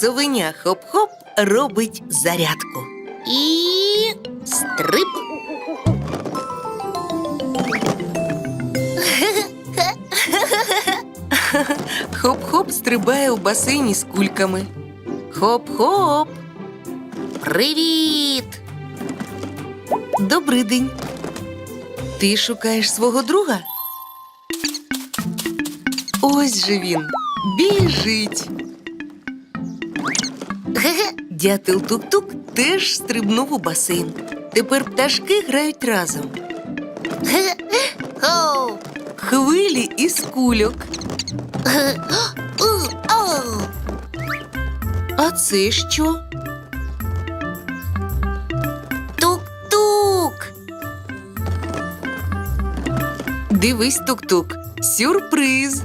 Совеня хоп-хоп робить зарядку. І стрип. Хоп-хоп стрибає у басейні з кульками. Хоп-хоп. Привіт. Добрий день. Ти шукаєш свого друга? Ось же він біжить. Дятел тук-тук теж стрибнув у басейн. Тепер пташки грають разом. Хвилі із кульок. А це що? Тук-тук. Дивись, тук-тук. Сюрприз.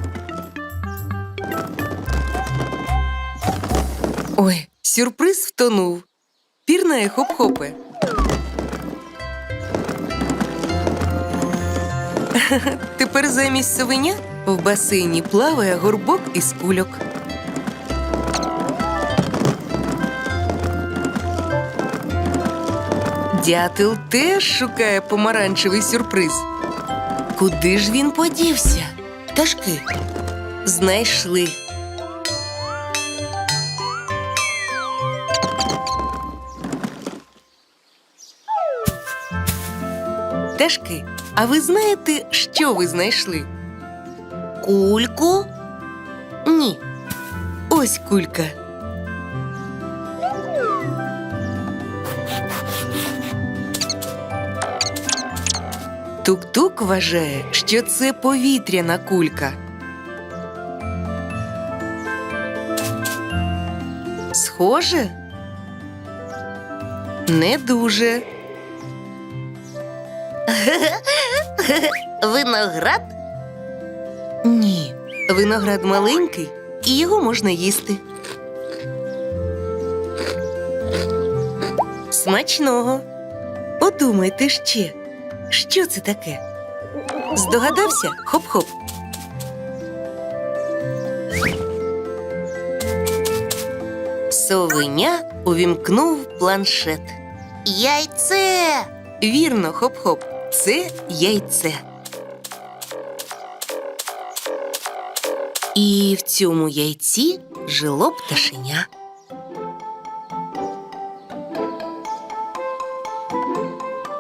Ой, сюрприз втонув. Пірнає хоп-хопе. Тепер замість совеня в басейні плаває горбок із кульок. Дятел теж шукає помаранчевий сюрприз. Куди ж він подівся? Пташки знайшли. Пташки, а ви знаєте, що ви знайшли? Кульку? Ні. Ось кулька. Тук-тук вважає, що це повітряна кулька. Схоже? Не дуже. Виноград? Ні. Виноград маленький, і його можна їсти. Смачного. Подумайте ще, що це таке? Здогадався? Хоп-хоп. Совеня увімкнув планшет. Яйце. Вірно, хоп-хоп. Це яйце. І в цьому яйці жило пташеня.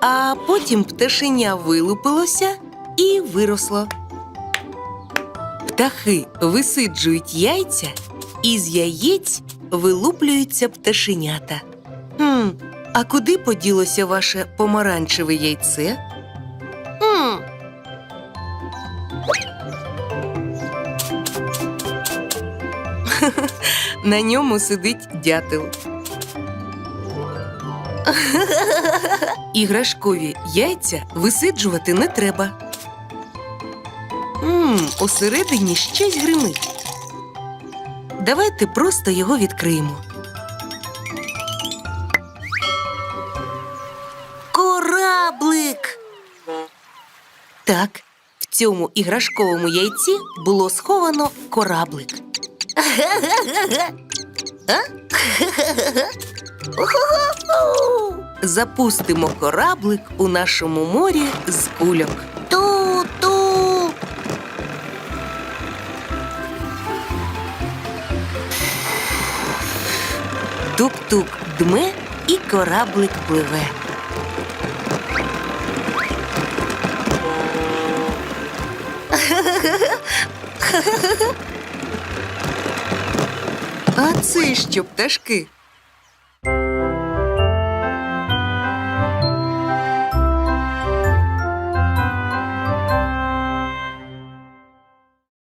А потім пташеня вилупилося і виросло. Птахи висиджують яйця, і з яєць вилуплюються пташенята. Хм, а куди поділося ваше помаранчеве яйце? На ньому сидить дятел. Іграшкові яйця висиджувати не треба. Мм, усередині щось гримить. Давайте просто його відкриємо. Так, в цьому іграшковому яйці було сховано кораблик. Запустимо кораблик у нашому морі з кульок. Ту-ту. Тук-тук дме і кораблик пливе. А це що пташки?